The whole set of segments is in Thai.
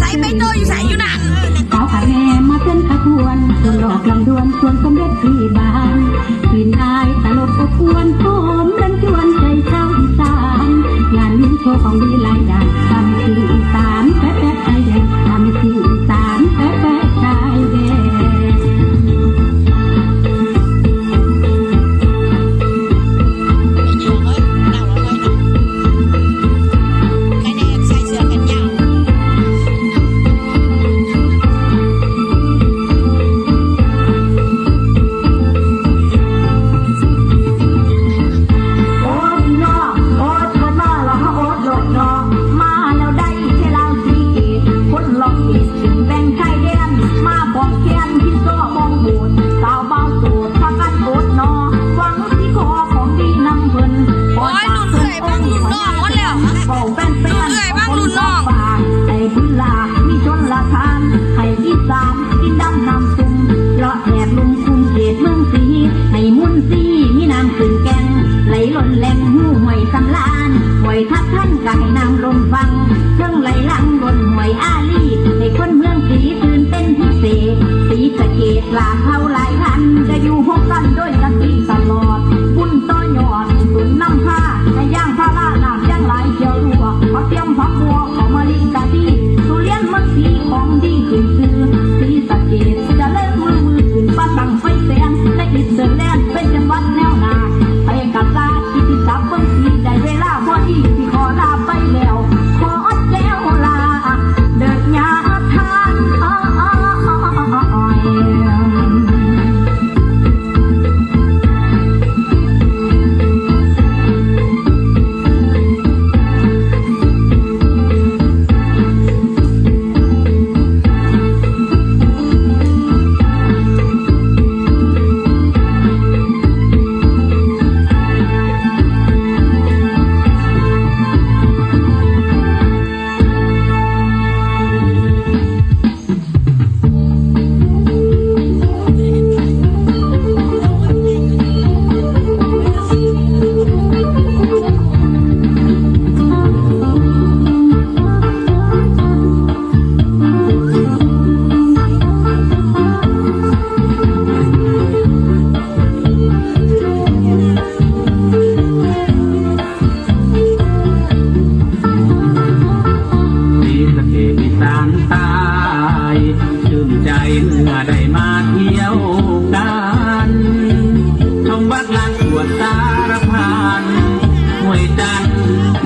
ใส่ไปโตอยู่ใส่อยู่นั่นสาวขาแม่มาเป็นขบวนโดนหลอกลำดวนชวนสมเด็จที่บ้านกินได้ บ้างรุ่นน้องไอ้ลา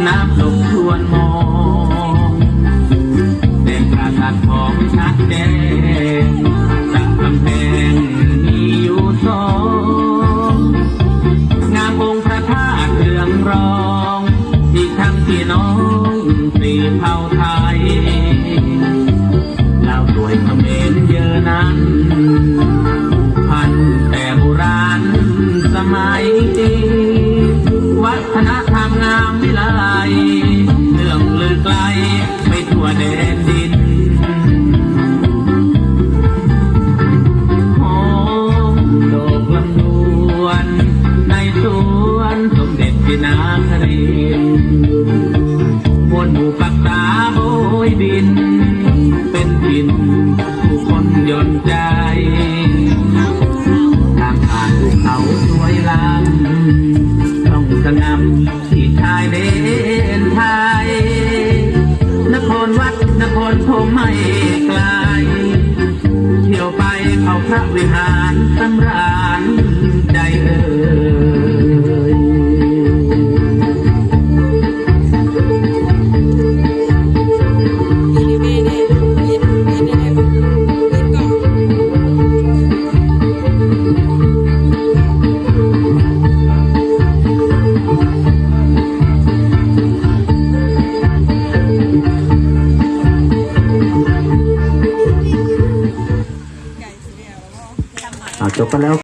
น้ำตกทวนมองเด็นประทัดของชัดเดงจากกำแพงมีอยู่สองงามองพระธาตุเรืองรอง อีกทั้งพี่น้อง ยดิน เป็นดินผู้คนย่อนใจทางผ่านภูเขาสวยลามต้องสงำที่ชายเดนไทย นครวัดนครผมไม่ไกล เที่ยวไปเขาพระวิหารสำราญ จ不了